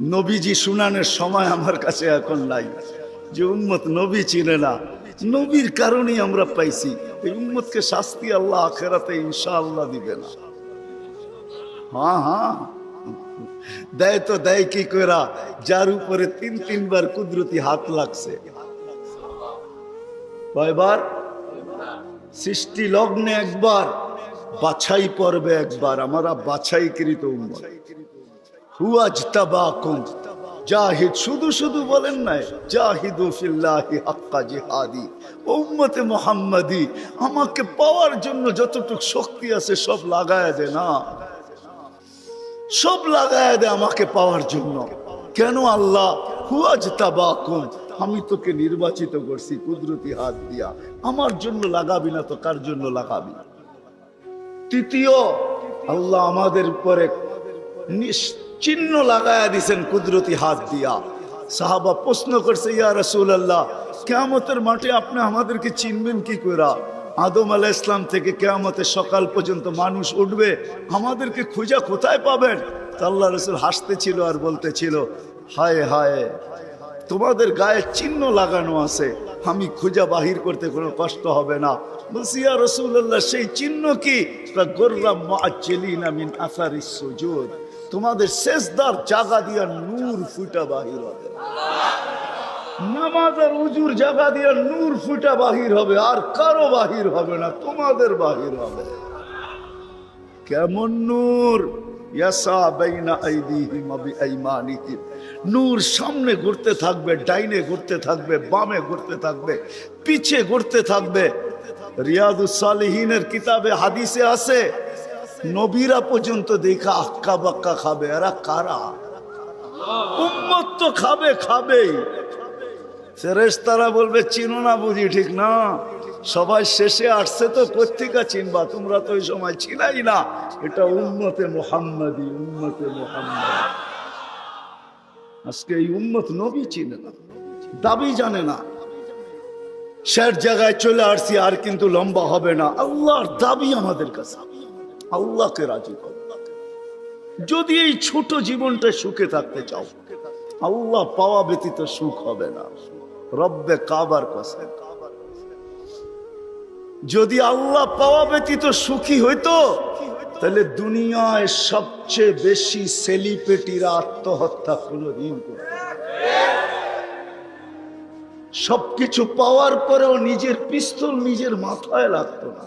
নবীজি শুনানের সময় আমার কাছে এখন নাই। যে উম্মত নবী চিনে না, নবীর কারণেই আমরা পাইছি। এই উম্মতকে শাস্তি আল্লাহ আখেরাতে ইনশাআল্লাহ দিবে না। হ্যাঁ হ্যাঁ। দেয় তো দেয় কি করা যার উপরে তিন, তিনবার কুদরতি হাত লাগছে। কয়বার? সৃষ্টি লগ্নে একবার, বাছাই পর্বে একবার। আমরা বাছাইকৃত উম্মত। হুয়াজ জাহিদ শুধু শুধু বলেন নাই, জাহিদু হাক্কা জিহাদি। উম্মতে মুহাম্মাদি, আমাকে পাওয়ার জন্য যতটুকু শক্তি আছে সব লাগায় দে না। সব লাগায় দে আমাকে পাওয়ার জন্য। কেন আল্লাহ? হুয়াজ তাবাকুম আমি তোকে নির্বাচিত করছি কুদরতি হাত দিয়া। আমার জন্য লাগাবি না তো কার জন্য লাগাবি? তৃতীয়, আল্লাহ আমাদের উপরে নিস- চিহ্ন লাগায়া দিছেন কুদরতি হাত দিয়া। সাহাবা প্রশ্ন করছে, ইয়া রসুল আল্লাহ কেয়ামতের মাঠে আপনি আমাদেরকে চিনবেন কি করা আদম আলা ইসলাম থেকে কেয়ামতের সকাল পর্যন্ত মানুষ উঠবে, আমাদেরকে খুঁজা কোথায় পাবেন? আল্লাহ রসুল হাসতেছিল আর বলতেছিল, হায় হায়, তোমাদের গায়ে চিহ্ন লাগানো আছে, আমি খুঁজা বাহির করতে কোনো কষ্ট হবে না। বলছি, ইয়া রসুল্লাহ সেই চিহ্ন কি? গোর্রাম মাচিলিনা মিন আসারিস সুজুদ। তোমাদের শেষদার জাগা দিয়া নূর ফুটা বাহির হবে। নামাজ আর উজুর জাগা দিয়ে নূর ফুটা বাহির হবে, আর কারও বাহির হবে না, তোমাদের বাহির হবে। কেমন নূর? নূর সামনে ঘুরতে থাকবে, ডাইনে ঘুরতে থাকবে, বামে ঘুরতে থাকবে, পিছে ঘুরতে থাকবে। রিয়াদুস সালিহিনের কিতাবে হাদিসে আছে নবীরা পর্যন্ত দেখা আক্কা বাক্কা খাবে। এরা কারা? উম্মত তো খাবে খাবেই ফেরেশতারা বলবে, চিনো না বুঝি, ঠিক না? সবাই শেষে আসছে তো পত্রিকা চিনবা? তোমরা তো ওই সময় ছিলাই না। এটা উম্মতে মোহাম্মদি, উম্মতে মোহাম্মদ। আজকে এই উম্মত নবী চিনে না, দাবি জানে না। শের জায়গায় চলে আসছি, আর কিন্তু লম্বা হবে না। আল্লাহর দাবি আমাদের কাছে। আল্লাহকে রাজি করো যদি এই ছোট জীবনটা সুখে থাকতে চাও, আল্লাহ পাওয়া ব্যতীত সুখ হবে না। রব্বে কাবার কাছে যদি আল্লাহ পাওয়া ব্যতীত সুখী হইতো, তাহলে দুনিয়ায় সবচেয়ে বেশি সেলিব্রিটিরা আত্মহত্যা কোনোদিন করত সবকিছু পাওয়ার পরেও নিজের পিস্তল নিজের মাথায় লাগতো না।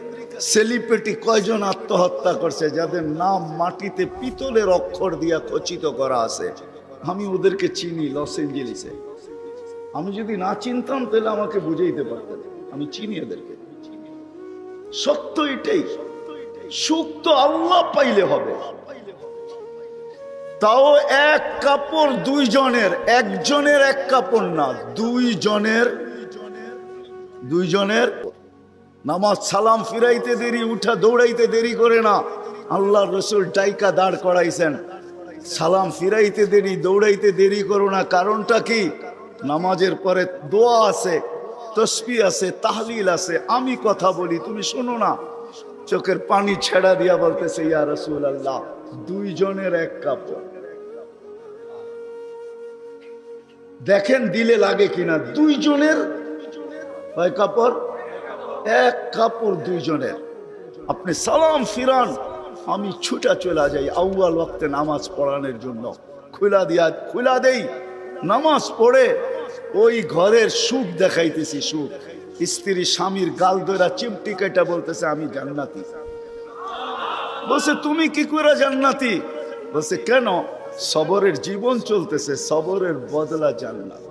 সেলিব্রিটি কয়জন আত্মহত্যা করছে, যাদের নাম মাটিতে পিতলের অক্ষর দিয়া খচিত করা আছে? আমি ওদেরকে চিনি লস এঞ্জেলিসে। আমি যদি না চিনতাম, তাহলে আমাকে বুঝাইতে পারতেন। আমি চিনি এদেরকে। সত্য এটাই, সুখ তো আল্লাহ পাইলে হবে। তাও এক কাপড় দুইজনের, একজনের এক কাপড় না, দুইজনের দুইজনের নামাজ সালাম ফিরাইতে দেরি, উঠা দৌড়াইতে দেরি করে না। আল্লাহ রসুল টাইকা দাঁড় করাইছেন। সালাম ফিরাইতে দেরি, দৌড়াইতে দেরি করো না। কারণটা কি? নামাজের পরে দোয়া আছে, তসবি আছে, তাহলিল আছে। আমি কথা বলি, তুমি শোনো না। চোখের পানি ছেড়া দিয়া বলতেছে, ইয়া রসুল আল্লাহ দুইজনের এক কাপড় দেখেন দিলে লাগে কিনা, দুইজনের কয় কাপড়? এক কাপড় দুইজনের। আপনি সালাম ফিরান, আমি ছুটা চলে যাই আউয়াল ওয়াক্তে নামাজ পড়ানোর জন্য। খুলা দিয়া, খুলা দেই, নামাজ পড়ে ওই ঘরের সুখ দেখাইতেছি, সুখ। স্ত্রী স্বামীর গাল ধরা চিমটি কেটা বলতেছে, আমি জান্নাতি। বলছে, তুমি কি করে জান্নাতি? বলছে, কেন? সবরের জীবন চলতেছে, সবরের বদলা জান্নাত।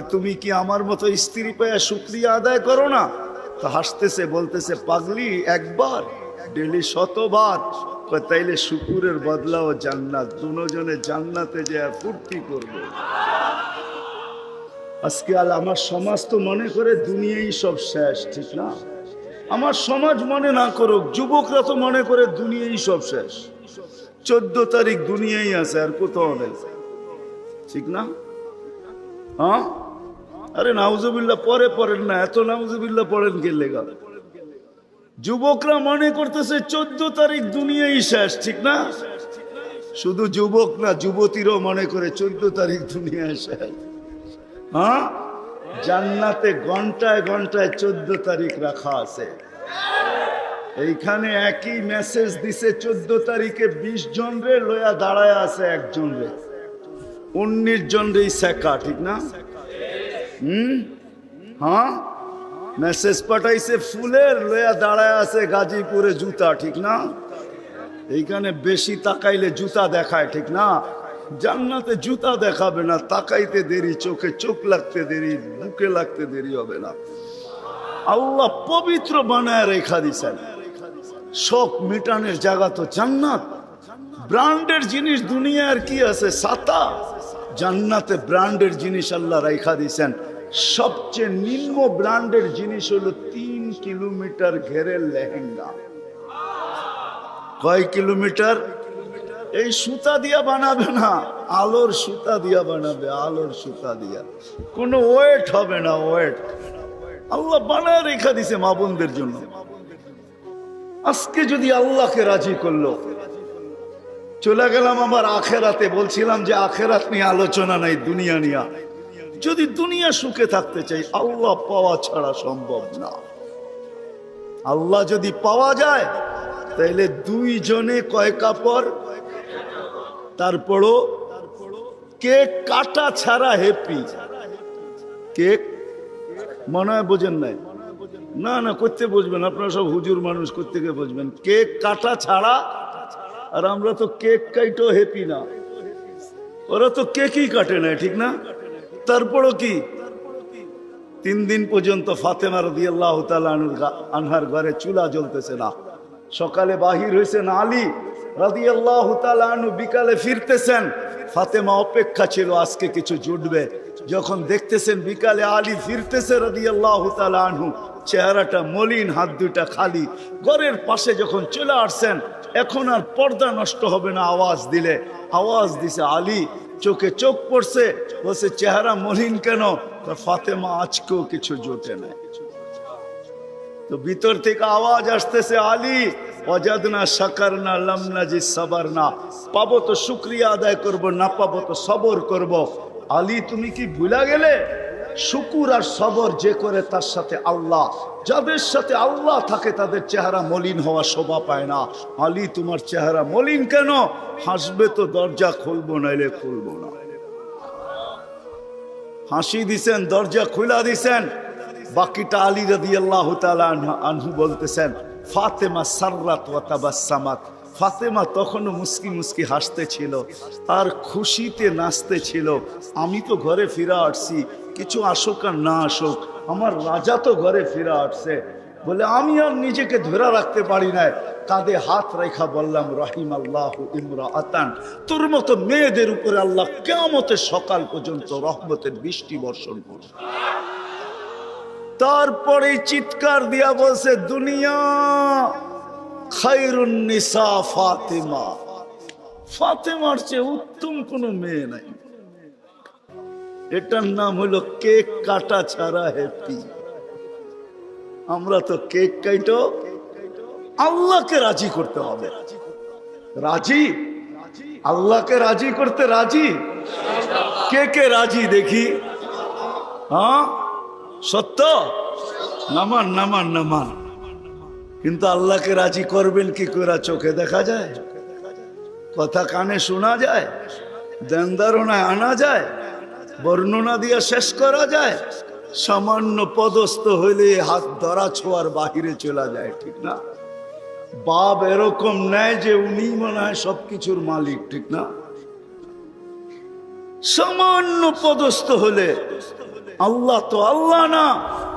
তুমি কি আমার মতো স্ত্রী পেয়ে শুক্রিয়া আদায় করো না? তো হাসতেছে, বলতেছে, পাগলি, একবার, ডেলি শতবার। তাইলে শুকুরের বদলা ও জান্নাত, দুজনে জান্নাতে যে ফুর্তি করবে। আজকে আল, আমার সমাজ তো মনে করে দুনিয়াই সব শেষ, ঠিক না? আমার সমাজ মনে না করুক, যুবকরা তো মনে করে দুনিয়াই সব শেষ। চোদ্দ তারিখ দুনিয়াই আছে, আর কোথাও নেই। ঠিক না? হ্যাঁ? আরে নাউজুবিল্লাহ, পরে পড়েন না, এত নাউজুবিল্লাহ পড়েন কে লেগা? যুবকরা মনে করতেছে চোদ্দ তারিখ দুনিয়াই শেষ, ঠিক না? শুধু যুবক না, যুবতীরও মনে করে চোদ্দ তারিখ দুনিয়ায় শেষ। হ্যাঁ? জান্নাতে ঘন্টায় ঘন্টায় চোদ্দ তারিখ রাখা আছে। এইখানে একই মেসেজ দিছে, চোদ্দ তারিখে বিশ জন রে লয়া দাঁড়ায় আছে একজন রে। উনিশ জন রে শেখা ঠিক না? হুম? হ্যাঁ? মেসেজ পাঠাইছে ফুলের লয়া দাঁড়ায় আছে গাজীপুরে জুতা, ঠিক না? এইখানে বেশি তাকাইলে জুতা দেখায়, ঠিক না? জান্নাতে জুতা দেখাবে না, তাকাইতে দেরি, চোখে চোখ লাগতে দেরি, বুকে লাগতে দেরি হবে না। আল্লাহ পবিত্র বানায় রেখা দিছেন। শোক মিটানের জায়গা তো জান্নাত। ব্র্যান্ডের জিনিস দুনিয়ার কি আছে? সাতা জান্নাতে ব্র্যান্ডের জিনিস আল্লাহ রেখা দিছেন। সবচেয়ে নিম্ন ব্র্যান্ডের জিনিস হলো তিন কিলোমিটার ঘেরের লেহেঙ্গা। কয় কিলোমিটার? এই সুতা দিয়া বানাবে না, আলোর সুতা দিয়া বানাবে, আলোর সুতা দিয়া। কোনো ওয়েট হবে না, ওয়েট। আল্লাহ বানায় রেখা দিছে মা বোনদের জন্য। আজকে যদি আল্লাহকে রাজি করল। চলে গেলাম আমার আখেরাতে, বলছিলাম যে আখেরাত নিয়ে আলোচনা নাই, দুনিয়া নিয়া। যদি দুনিয়া সুখে থাকতে চাই, আল্লাহ পাওয়া ছাড়া সম্ভব না। আল্লাহ যদি পাওয়া যায়, তাইলে দুইজনে কয় কাপড়? তারপরও কেক কাটা ছাড়া হ্যাপি কেক মনে হয় বোঝেন নাই? না না, করতে বুঝবেন আপনারা সব হুজুর মানুষ, করতে গিয়ে বুঝবেন কেক কাটা ছাড়া আর আমরা তো কেক কাইটো হ্যাপি না। ওরা তো কেকই কাটে না, ঠিক না? তারপরও কি? তিন দিন পর্যন্ত ফাতেমা রদি আল্লাহ আনহার ঘরে চুলা জ্বলতেছে না। সকালে বাহির হয়েছেন আলী রাদি আল্লাহ আনু বিকালে ফিরতেছেন। ফাতেমা অপেক্ষা ছিল, আজকে কিছু জুটবে। যখন দেখতেছেন বিকালে আলী ফিরতেছে রাদি আল্লাহ আনহু, চেহারাটা মলিন, হাত দুইটা খালি। ঘরের পাশে যখন চলে আসছেন, এখন আর পর্দা নষ্ট হবে না, আওয়াজ দিলে। আওয়াজ দিছে, আলী চোখে চোখ পড়ছে, বলছে, চেহারা মলিন কেন? তার ফাতেমা আজকেও কিছু জোটে না তো ভিতর থেকে আওয়াজ আসতেছে, আলী, অজাদনা সাকার না লামনা জি সাবার না পাবো তো শুক্রিয়া আদায় করব, না পাবো তো সবর করব। আলী, তুমি কি ভুলা গেলে? শুকুর আর সবর যে করে তার সাথে আল্লাহ। যাদের সাথে আল্লাহ থাকে, তাদের চেহারা মলিন হওয়া শোভা পায় না। আলী, তোমার চেহারা মলিন কেন? হাসবে তো দরজা খুলবো, নাইলে খুলবো না। হাসি দিছেন, দরজা খুলা দিছেন। বাকিটা আলী রাদি আল্লাহ আনহু বলতেছেন, ফাতেমা সাররাত ওয়া তাবাসসামাত ফাতেমা তখনও মুস্কি মুস্কি হাসতে ছিল আর খুশিতে নাচতে ছিল আমি তো ঘরে ফিরা আসছি, কিছু আসুক আর না আসুক, আমার রাজা তো ঘরে ফিরা আসছে। বলে, আমি আর নিজেকে ধরে রাখতে পারি না কাঁধে হাত রেখা বললাম রহিম আল্লাহ ইমরা আতান তোর মতো মেয়েদের উপরে আল্লাহ কেমতের সকাল পর্যন্ত রহমতের বৃষ্টি বর্ষণ করবে তারপরে চিৎকার দিয়া বলছে, দুনিয়া খাইরুন নিসা ফাতেমা। ফাতেমার চেয়ে উত্তম কোনো মেয়ে নাই। এটার নাম হলো কেক কাটা ছাড়া হ্যাপি আমরা তো কেক কাইটো, আল্লাহকে রাজি করতে হবে। রাজি? আল্লাহকে রাজি করতে রাজি? কে কে রাজি দেখি? হ্যাঁ? সত্য? নামান নামান নামান। কিন্তু আল্লাহকে রাজি করবেন কি করে? চোখে দেখা যায়। কথা কানে শোনা যায়। দেন আনা যায়। বর্ণনা দিয়ে শেষ করা যায়। সামান্য পদস্থ হইলে হাত ধরা ছোঁয়ার বাহিরে চলে যায়, ঠিক না? বাপ এরকম নেয় যে উনি মনে হয় সবকিছুর মালিক, ঠিক না? সামান্য পদস্থ হলে আল্লাহ তো আল্লাহ না,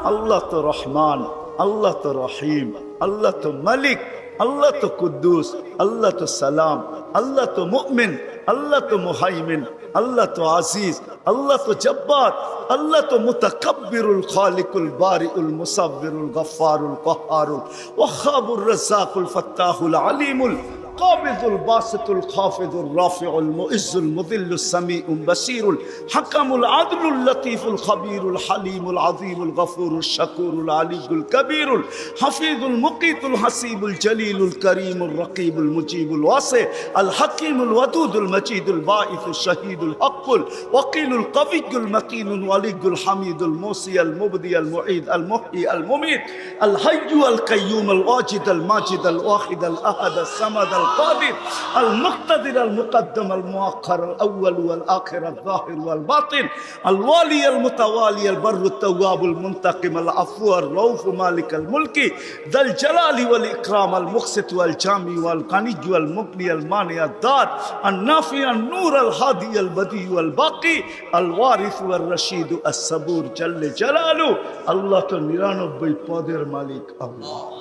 আল্লাহ তো রহমান, আল্লাহ তো রহিম। আল্লাহ তো মালিক আল্লাহ তো কুদ্দুস আল্লাহ তো সালাম আল্লাহ তো মুমিন আল্লাহ তো মুহাইমিন আল্লাহ তো আজিজ আল্লাহ তো জব্বার আল্লাহ তো মুতাকাব্বিরুল খালিকুল বারিউল মুসাব্বিরুল গফফারুল কহারুল ওয়াহাবুর রাজ্জাকুল ফাত্তাহুল আলিমুল قابض الباسط الخافض الرافع المؤز المذل السميع بصير الحكم العدل اللطيف الخبير الحليم العظيم الغفور الشكور العلي الكبير الحفيظ المقيت الحسيب الجليل الكريم الرقيب المجيب الواسع الحكيم الودود المجيد الباعث الشهيد الحق الوكيل القوي المتين الولي الحميد الموصي المبدي المعيد المحيي المميت الحي القيوم الواجد الماجد الواحد الأحد الصمد القادر المقتدر المقدم المؤخر الاول والاخر الظاهر والباطن الوالي المتوالي البر التواب المنتقم العفو الرؤوف مالك الملك ذا الجلال والاكرام المقسط والجامي والغني والمغني المانع الدار النافع النور الهادي البديع والباقي الوارث والرشيد الصبور جل جلاله الله তো নিরানব্বই পদের মালিক আল্লাহ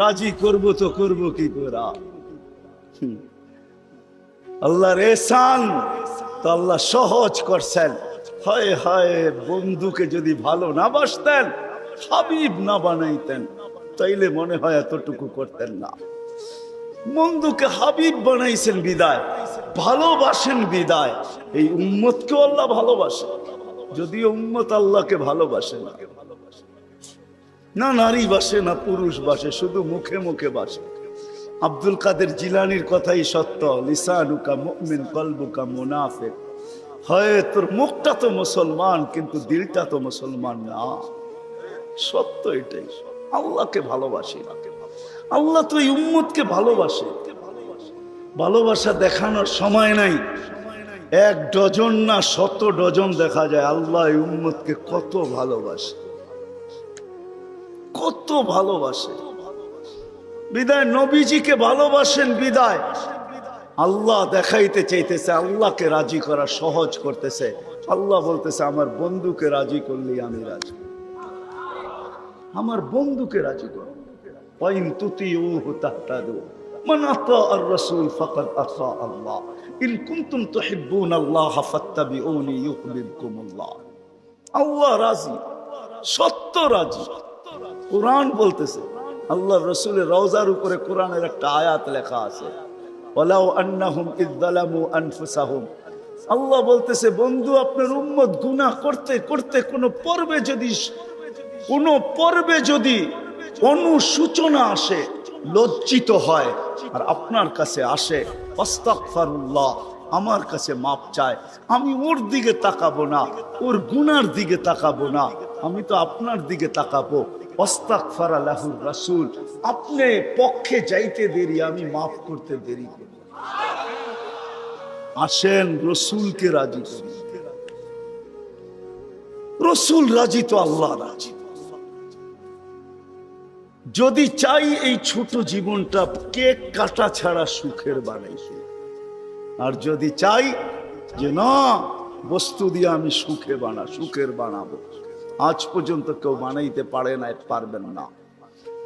রাজি করব তো করব কি করে। আল্লাহর এসান তো আল্লাহ সহজ করছেন। হয় হয়, বন্ধুকে যদি ভালো না বাসতেন, হাবিব না বানাইতেন, তাইলে মনে হয় এতটুকু করতেন না। বন্ধুকে হাবিব বানাইছেন বিদায়, ভালোবাসেন বিদায়। এই উম্মতকে আল্লাহ ভালোবাসে। যদিও উম্মত আল্লাহকে ভালোবাসে না। না নারী বাসে, না পুরুষ বাসে, শুধু মুখে মুখে বাসে। আব্দুল কাদের জিলানির কথাই সত্য, লিসানুকা মুমিন কলবুকা মুনাফিক। হয় তোর মুখটা তো মুসলমান, কিন্তু দিলটা তো মুসলমান না। সত্য এটাই। আল্লাহকে ভালোবাসি। আল্লাহ তো এই উম্মতকে ভালোবাসে। ভালোবাসা দেখানোর সময় নাই। এক ডজন না শত ডজন দেখা যায়, আল্লাহ উম্মতকে কত ভালোবাসে। কত ভালোবাসে। বিদায়, নবীজিকে ভালোবাসেন বিদায়। আল্লাহ দেখাইতে চাইতেছে, আল্লাহকে রাজি করা সহজ করতেছে। আল্লাহ বলতেছে, আমার বন্ধুকে রাজি করলি আমি রাজি। আমার বন্ধুকে রাজি কর। আল্লাহ রাজি। সত্য রাজি। কোরআন বলতেছে। আল্লাহ রসুলের রওজার উপরে কোরআনের একটা আয়াত লেখা আছে। আল্লাহ বলতেছে, বন্ধু, আপনার উম্মত গুনাহ করতে করতে কোন পর্বে যদি কোন পর্বে যদি অনুসূচনা আসে, লজ্জিত হয়, আর আপনার কাছে আসে অস্তাকফারুল্লাহ আমার কাছে মাপ চায়, আমি ওর দিকে তাকাবো না, ওর গুনার দিকে তাকাবো না, আমি তো আপনার দিকে তাকাবো। রাসুল, আপনি পক্ষে যাইতে দেরি, আমি মাফ করতে দেরি করি। আসেন, রসুলকে রাজি রসুল রাজি তো আল্লাহ রাজি। যদি চাই এই ছোট জীবনটা কেক কাটা ছাড়া সুখের বানাইছে আর যদি চাই যে না, বস্তু দিয়ে আমি সুখে বানা, সুখের বানাবো। আজ পর্যন্ত কেউ বানাইতে পারে না পারবেন না।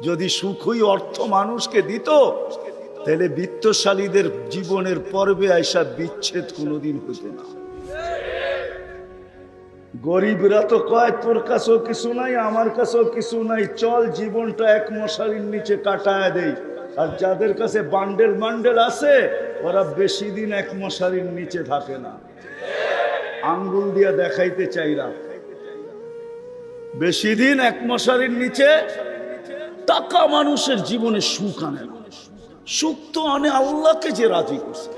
যদি সুখই অর্থ মানুষকে দিত, তাহলে বিত্তশালীদের জীবনের পর্বে আইসা বিচ্ছেদ কোনোদিন হতো না। গরিবরা তো কয়, তোর কাছেও কিছু নাই, আমার কাছেও কিছু নাই, চল জীবনটা এক মশারির নিচে কাটায় দেই। আর যাদের কাছে বান্ডেল বান্ডেল আছে, ওরা বেশি দিন এক মশারির নিচে থাকে না। আঙ্গুল দিয়া দেখাইতে চাইরা বেশি দিন এক মশারির নিচে টাকা মানুষের জীবনে সুখ আনে না। সুখ তো আনে আল্লাহকে যে রাজি করছে।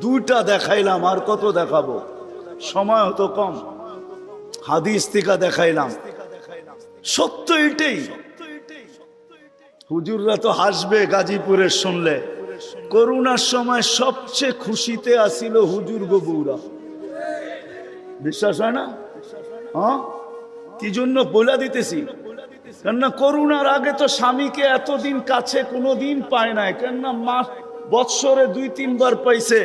দুইটা দেখাইলাম, আর কত দেখাবো? সময় হতো কম। হাদিস থেকে দেখাইলাম। সত্য এটাই। হুজুররা তো হাসবে গাজীপুরের শুনলে। করোনার সময় সবচেয়ে খুশিতে আসিল হুজুর গো বৌরা বিশ্বাস হয় না? হ্যাঁ? কি জন্য বলে দিতেছি। কেননা করুণার আগে তো স্বামীকে এতদিন কাছে কোনো দিন পায় নাই। কেননা মাস বৎসরে দুই, তিনবার পাইছে।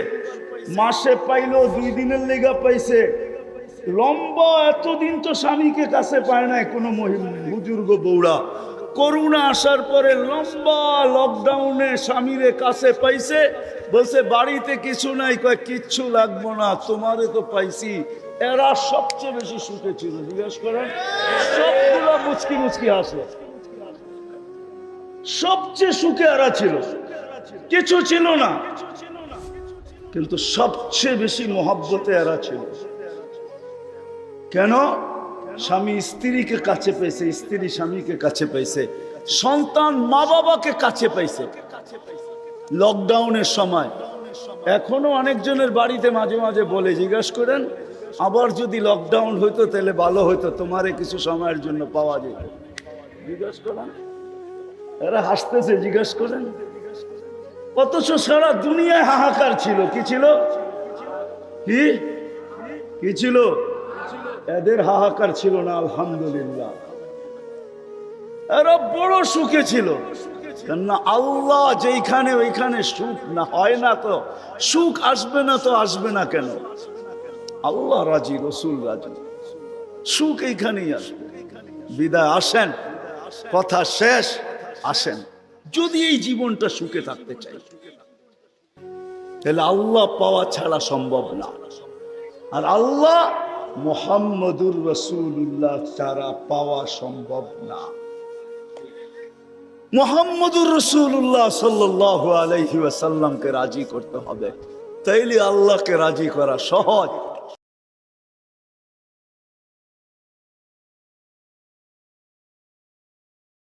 মাসে পাইলো দুই দিনের লেগা পাইছে। লম্বা এতদিন তো স্বামীকে কাছে পায় নাই কোনো বুজুর্গ বৌড়া করোনা আসার পরে লম্বা লকডাউনে স্বামীরে কাছে পাইছে, বলছে, বাড়িতে কিছু নাই। কয়, কিচ্ছু লাগবো না, তোমারে তো পাইছি। এরা সবচেয়ে বেশি সুখে ছিল, জিজ্ঞেস করেন। সবগুলো মুচকি মুচকি হাসে সবচেয়ে সুখে এরা ছিল। কিছু ছিল না, কিন্তু সবচেয়ে বেশি মহাব্বতে এরা ছিল। কেন? স্বামী স্ত্রীকে কাছে পেয়েছে, স্ত্রী স্বামীকে কাছে পেয়েছে, সন্তান মা বাবাকে কাছে পাইছে লকডাউনের সময় এখনও অনেকজনের বাড়িতে মাঝে মাঝে বলে, জিজ্ঞাসা করেন, আবার যদি লকডাউন হইতো তাহলে ভালো হইতো, তোমারে কিছু সময়ের জন্য পাওয়া যেত। জিজ্ঞাসা করেন, এরা হাসতেছে, জিজ্ঞাসা করেন, অথচ সারা দুনিয়ায় হাহাকার ছিল, কি ছিল? কি? কি ছিল? এদের হাহাকার ছিল না, আলহামদুলিল্লাহ। এরা বড় সুখে ছিল। কেননা আল্লাহ যেইখানে ওইখানে সুখ না, হয় না তো? সুখ আসবে না তো আসবে না কেন? আল্লাহ রাজি, রসুল রাজি। সুখ এইখানেই আসবে। বিদায়, আসেন। কথা শেষ, আসেন। যদি এই জীবনটা সুখে থাকতে চাই, তাহলে আল্লাহ পাওয়া ছাড়া সম্ভব না। আর আল্লাহ মোহাম্মদুর রসুল্লাহ ছাড়া পাওয়া সম্ভব না। মোহাম্মদুর রসুল্লাহ সাল্লাহ আলহি ওয়াসাল্লামকে রাজি করতে হবে। তাইলে আল্লাহকে রাজি করা সহজ।